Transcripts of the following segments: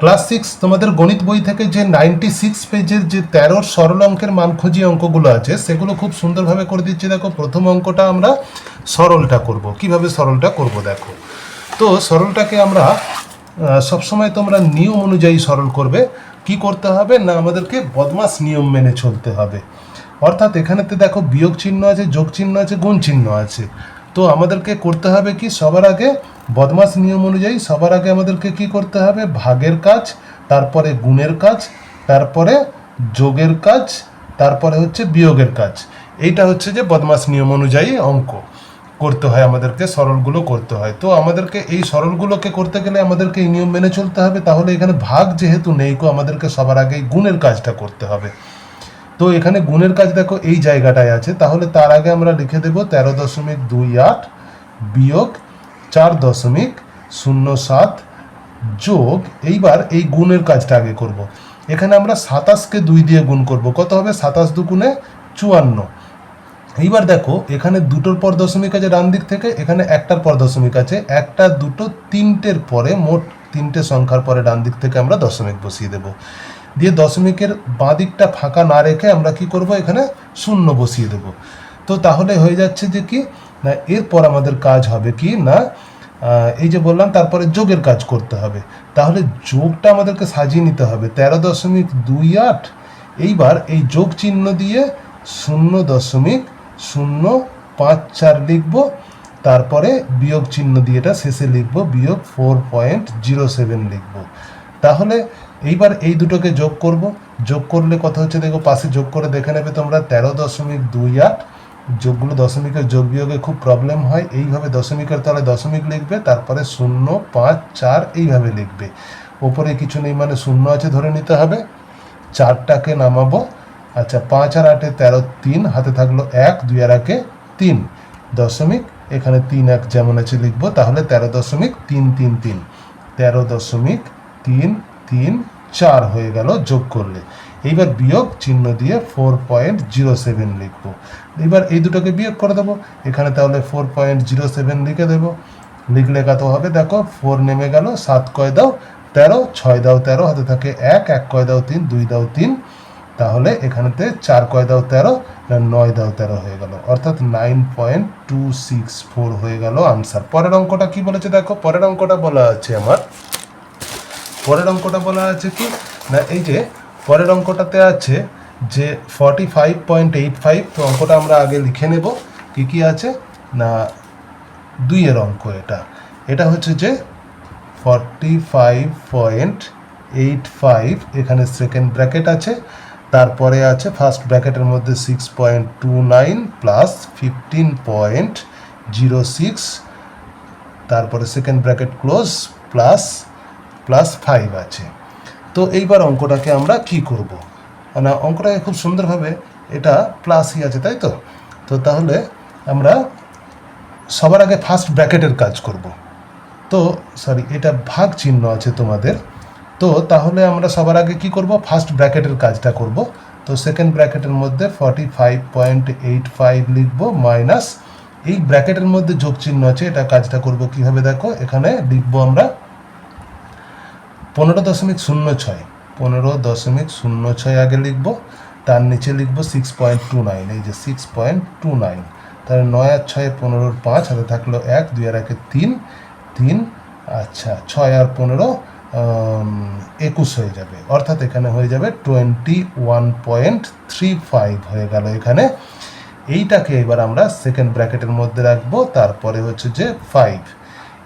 Class six, তোমাদের গণিত বই থেকে যে নাইনটি সিক্স পেজের যে তেরোর সরল অঙ্কের মান খুঁজি অঙ্কগুলো আছে, সেগুলো খুব সুন্দরভাবে করে দিচ্ছি। দেখো, প্রথম অঙ্কটা আমরা সরলটা করব। কীভাবে সরলটা করব দেখো? তো সরলটাকে আমরা সবসময় তোমরা নিয়ম অনুযায়ী সরল করবে। কি করতে হবে? না, আমাদেরকে বদমাস নিয়ম মেনে চলতে হবে। অর্থাৎ এখানেতে দেখো বিয়োগ চিহ্ন আছে, যোগ চিহ্ন আছে, গুণ চিহ্ন আছে। তো আমাদেরকে করতে হবে কি? সবার আগে বদমাস নিয়ম অনুযায়ী সবার আগে আমাদেরকে কি করতে হবে? ভাগের কাজ, তারপরে গুণের কাজ, তারপরে যোগের কাজ, তারপরে হচ্ছে বিয়োগের কাজ। এইটা হচ্ছে যে বদমাস নিয়ম অনুযায়ী অঙ্ক। করতে হয় আমাদেরকে, সরলগুলো করতে হয়। তো আমাদেরকে এই সরলগুলোকে করতে গেলে আমাদেরকে এই নিয়ম মেনে চলতে হবে। তাহলে এখানে ভাগ যেহেতু নেই কো আমাদেরকে সবার আগে গুণের কাজটা করতে হবে। তো এখানে গুণের কাজ দেখো, এই জায়গাটায় আছে। তাহলে তার আগে আমরা লিখে দেব তেরো দশমিক দুই আট বিয়োগ চার দশমিক শূন্য সাত যোগ, এইবার এই গুণের কাজটা আগে করব। এখানে আমরা সাতাশকে দুই দিয়ে গুণ করব। কত হবে? সাতাশ দুগুণে চুয়ান্ন। এইবার দেখো, এখানে দুটোর পর দশমিক আছে ডান দিক থেকে, এখানে একটার পর দশমিক আছে। একটা, দুটো, তিনটের পরে মোট তিনটে সংখ্যার পরে ডান দিক থেকে আমরা দশমিক বসিয়ে দেব। দিয়ে দশমিকের বাঁ দিকটা ফাঁকা না রেখে আমরা কি করব? এখানে শূন্য বসিয়ে দেব। তো তাহলে হয়ে যাচ্ছে যে কি? না, এরপর আমাদের কাজ হবে কি? না এই যে বললাম, তারপরে যোগের কাজ করতে হবে। তাহলে যোগটা আমাদেরকে সাজিয়ে নিতে হবে। তেরো দশমিক দুই আট, এইবার এই যোগ চিহ্ন দিয়ে শূন্য দশমিক শূন্য পাঁচ চার লিখব। তারপরে বিয়োগ চিহ্ন দিয়ে এটা শেষে লিখব। বিয়োগ ফোর পয়েন্ট জিরো সেভেন লিখব। তাহলে এইবার এই দুটোকে যোগ করব। যোগ করলে কথা হচ্ছে, দেখো পাশে যোগ করে দেখে নেবে তোমরা, তেরো দশমিক দুই আট, যোগগুলো দশমিকের যোগ বিয়োগে খুব প্রবলেম হয়। এইভাবে দশমিকের তলে দশমিক লিখবে, তারপরে শূন্য, পাঁচ, চার এইভাবে লিখবে। ওপরে কিছু নেই মানে শূন্য আছে ধরে নিতে হবে। চারটাকে নামাবো। আচ্ছা পাঁচ আর আটে তেরো তিন, হাতে থাকল এক, দুই আর একে তিন। দশমিক, এখানে তিন এক যেমন আছে লিখব, তাহলে তেরো দশমিক তিন তিন তিন। তেরো দশমিক তিন তিন, চার হয়ে গেল যোগ করলে। এইবার বিয়োগ চিহ্ন দিয়ে ফোর পয়েন্ট জিরো সেভেন লিখব। এবার এই দুটোকে বিয়োগ করে দেবো। এখানে তাহলে ফোর পয়েন্ট জিরো সেভেন লিখে দেবো। লিখলে কত হবে? দেখো ফোর নেমে গেল, সাত কয় দাও, তেরো, ছয় দাও, তেরো, হাতে থাকে এক এক কয় দাও, তিন, দুই দাও, তিন। তাহলে এখানেতে চার কয় দাও, তেরো নয় দাও, তেরো হয়ে গেল। অর্থাৎ nine point two six four হয়ে গেল আনসার পরের অঙ্কটা কি বলেছে দেখো? পরের অঙ্কটা বলা আছে আমার। পরের অঙ্কটা বলা আছে কি? না, এই যে পরের অঙ্কটাতে আছে যে forty five point eight five তো অঙ্কটা আমরা আগে লিখে নেব। কি কি আছে? না, দুইয়ের অঙ্ক এটা। এটা হচ্ছে যে forty five point eight five এখানে সেকেন্ড ব্র্যাকেট আছে। তারপরে আছে ফার্স্ট ব্র্যাকেটের মধ্যে six point two nine plus fifteen point zero six তারপরে second bracket close plus plus five আছে। তো এইবার অঙ্কটাকে আমরা কি করব? মানে অঙ্কটাকে খুব সুন্দরভাবে এটা প্লাসই আছে, তাই তো? তো তাহলে আমরা সবার আগে ফার্স্ট ব্র্যাকেটের কাজ করব। তো সরি এটা ভাগ চিহ্ন আছে তোমাদের। তো তাহলে আমরা সবার আগে কি করব? ফার্স্ট ব্র্যাকেটের কাজটা করব। তো সেকেন্ড ব্র্যাকেটের মধ্যে forty five point eight five লিখব মাইনাস এই ব্র্যাকেটের মধ্যে যোগ চিহ্ন আছে, এটা কাজটা করব কীভাবে দেখো? এখানে লিখব আমরা পনেরো দশমিক শূন্য ছয়, পনেরো দশমিক শূন্য ছয় আগে লিখব, তার নিচে লিখব সিক্স পয়েন্ট টু নাইন এই যে সিক্স পয়েন্ট টু নাইন তাহলে নয় আর ছয় পনেরোর পাঁচ, হাতে থাকল এক, দুই আর একে তিন তিন আচ্ছা ছয় আর পনেরো একুশ হয়ে যাবে, অর্থাৎ এখানে হয়ে যাবে twenty one point three five হয়ে গেল এখানে। এইটাকে এবার আমরা সেকেন্ড ব্র্যাকেটের মধ্যে রাখব, তারপরে হচ্ছে যে ফাইভ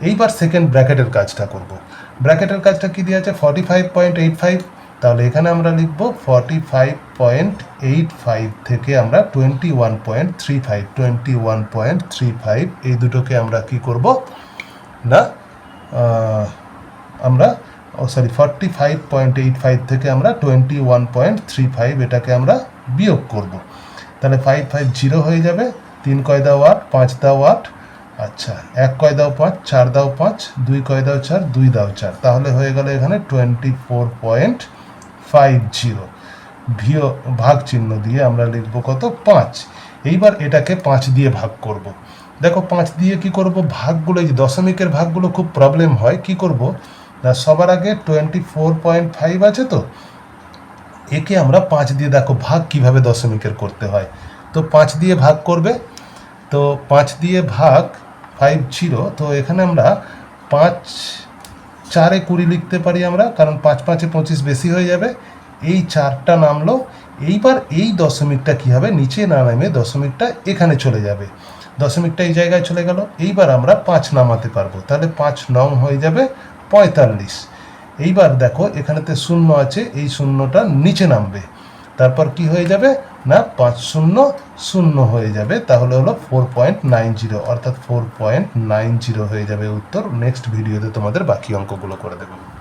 এইবার সেকেন্ড ব্র্যাকেটের কাজটা করব। ব্র্যাকেটের কাজটা কি দিয়ে আছে? Forty five point eight five তাহলে এখানে আমরা লিখব forty five point eight five থেকে আমরা twenty one point three five twenty one point three five এই দুটোকে আমরা কি করব? না আমরা, ও sorry forty five point eight five থেকে আমরা twenty one point three five এটাকে আমরা বিয়োগ করব। তাহলে ফাইভ ফাইভ জিরো হয়ে যাবে। তিন কয় দাও আট পাঁচ দা আট আচ্ছা এক কয় দাও পাঁচ, চার দাও পাঁচ, দুই কয় দাও চার, দুই দাও চার। তাহলে হয়ে গেল এখানে twenty four point five zero ভিও ভাগ চিহ্ন দিয়ে আমরা লিখব কত? পাঁচ। এইবার এটাকে পাঁচ দিয়ে ভাগ করব। দেখো, পাঁচ দিয়ে কি করব? ভাগগুলো, এই দশমিকের ভাগগুলো খুব প্রবলেম হয়, কি করব? না, সবার আগে টোয়েন্টি ফোর পয়েন্ট ফাইভ আছে তো? একে আমরা পাঁচ দিয়ে দেখো, ভাগ কীভাবে দশমিকের করতে হয়? তো পাঁচ দিয়ে ভাগ করবে তো পাঁচ দিয়ে ভাগ ফাইভ জিরো তো এখানে আমরা পাঁচ, চারে কুড়ি লিখতে পারি আমরা, কারণ পাঁচ পাঁচে পঁচিশ বেশি হয়ে যাবে। এই চারটা নামলো, এইবার এই দশমিকটা কি হবে? নিচে না নামে দশমিকটা এখানে চলে যাবে। দশমিকটা এই জায়গায় চলে গেল, এইবার আমরা পাঁচ নামাতে পারব। তাহলে পাঁচ নং হয়ে যাবে পঁয়তাল্লিশ। এইবার দেখো, এখানেতে শূন্য আছে, এই শূন্যটা নিচে নামবে। তারপর কি হয়ে যাবে? না, পাঁচ শূন্য শূন্য হয়ে যাবে। তাহলে হলো ফোর পয়েন্ট নাইন জিরো অর্থাৎ ফোর পয়েন্ট নাইন জিরো হয়ে যাবে উত্তর। নেক্সট ভিডিওতে তোমাদের বাকি অঙ্কগুলো করে দেবো।